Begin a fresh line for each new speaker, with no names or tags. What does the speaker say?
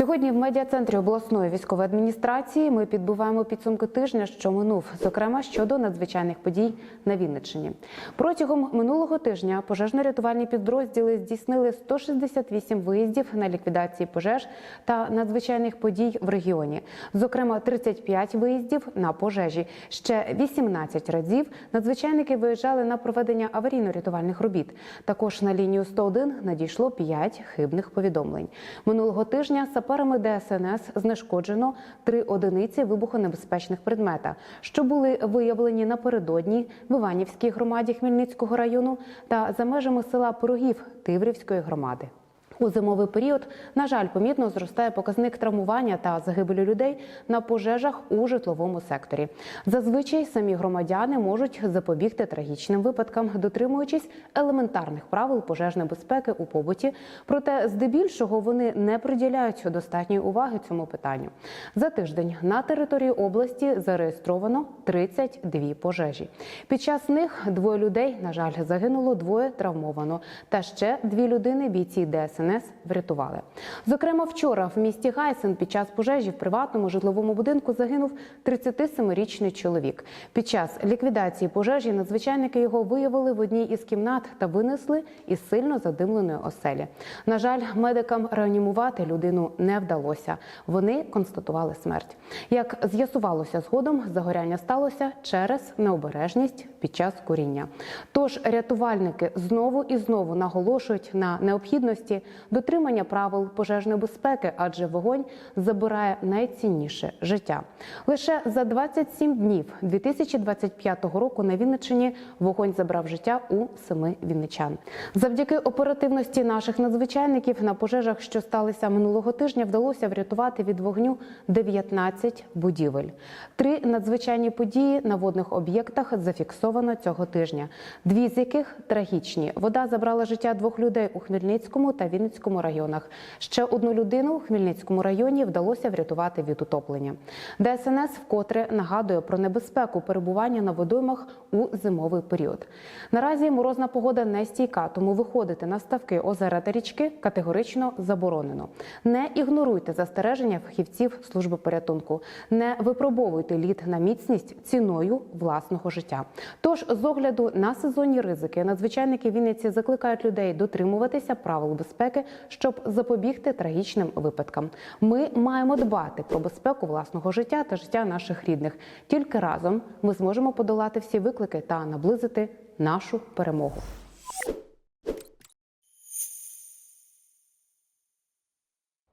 Сьогодні в медіа-центрі обласної військової адміністрації ми підбиваємо підсумки тижня, що минув, зокрема щодо надзвичайних подій на Вінниччині. Протягом минулого тижня пожежно-рятувальні підрозділи здійснили 168 виїздів на ліквідації пожеж та надзвичайних подій в регіоні. Зокрема, 35 виїздів на пожежі. Ще 18 разів надзвичайники виїжджали на проведення аварійно-рятувальних робіт. Також на лінію 101 надійшло 5 хибних повідомлень. Минулого тижня саперами ДСНС знешкоджено три одиниці вибухонебезпечних предмета, що були виявлені напередодні в Іванівській громаді Хмельницького району та за межами села Порогів Тиврівської громади. У зимовий період, на жаль, помітно зростає показник травмування та загибелі людей на пожежах у житловому секторі. Зазвичай самі громадяни можуть запобігти трагічним випадкам, дотримуючись елементарних правил пожежної безпеки у побуті. Проте, здебільшого, вони не приділяють достатньої уваги цьому питанню. За тиждень на території області зареєстровано 32 пожежі. Під час них двоє людей, на жаль, загинуло, двоє травмовано. Та ще дві людини бійці ДСНС врятували. Зокрема, вчора в місті Гайсен під час пожежі в приватному житловому будинку загинув 37-річний чоловік. Під час ліквідації пожежі надзвичайники його виявили в одній із кімнат та винесли із сильно задимленої оселі. На жаль, медикам реанімувати людину не вдалося. Вони констатували смерть. Як з'ясувалося згодом, загоряння сталося через необережність під час куріння. Тож рятувальники знову і знову наголошують на необхідності дотримання правил пожежної безпеки, адже вогонь забирає найцінніше життя. Лише за 27 днів 2025 року на Вінниччині вогонь забрав життя у семи вінничан. Завдяки оперативності наших надзвичайників на пожежах, що сталися минулого тижня, вдалося врятувати від вогню 19 будівель. Три надзвичайні події на водних об'єктах зафіксовано цього тижня. Дві з яких трагічні. Вода забрала життя двох людей у Хмельницькому та Вінницькому районах. Ще одну людину у Хмельницькому районі вдалося врятувати від утоплення. ДСНС вкотре нагадує про небезпеку перебування на водоймах у зимовий період. Наразі морозна погода не стійка, тому виходити на ставки озера та річки категорично заборонено. Не ігноруйте застереження фахівців служби порятунку, не випробовуйте лід на міцність ціною власного життя. Тож, з огляду на сезонні ризики, надзвичайники Вінниці закликають людей дотримуватися правил безпеки, щоб запобігти трагічним випадкам. Ми маємо дбати про безпеку власного життя та життя наших рідних. Тільки разом ми зможемо подолати всі виклики та наблизити нашу перемогу.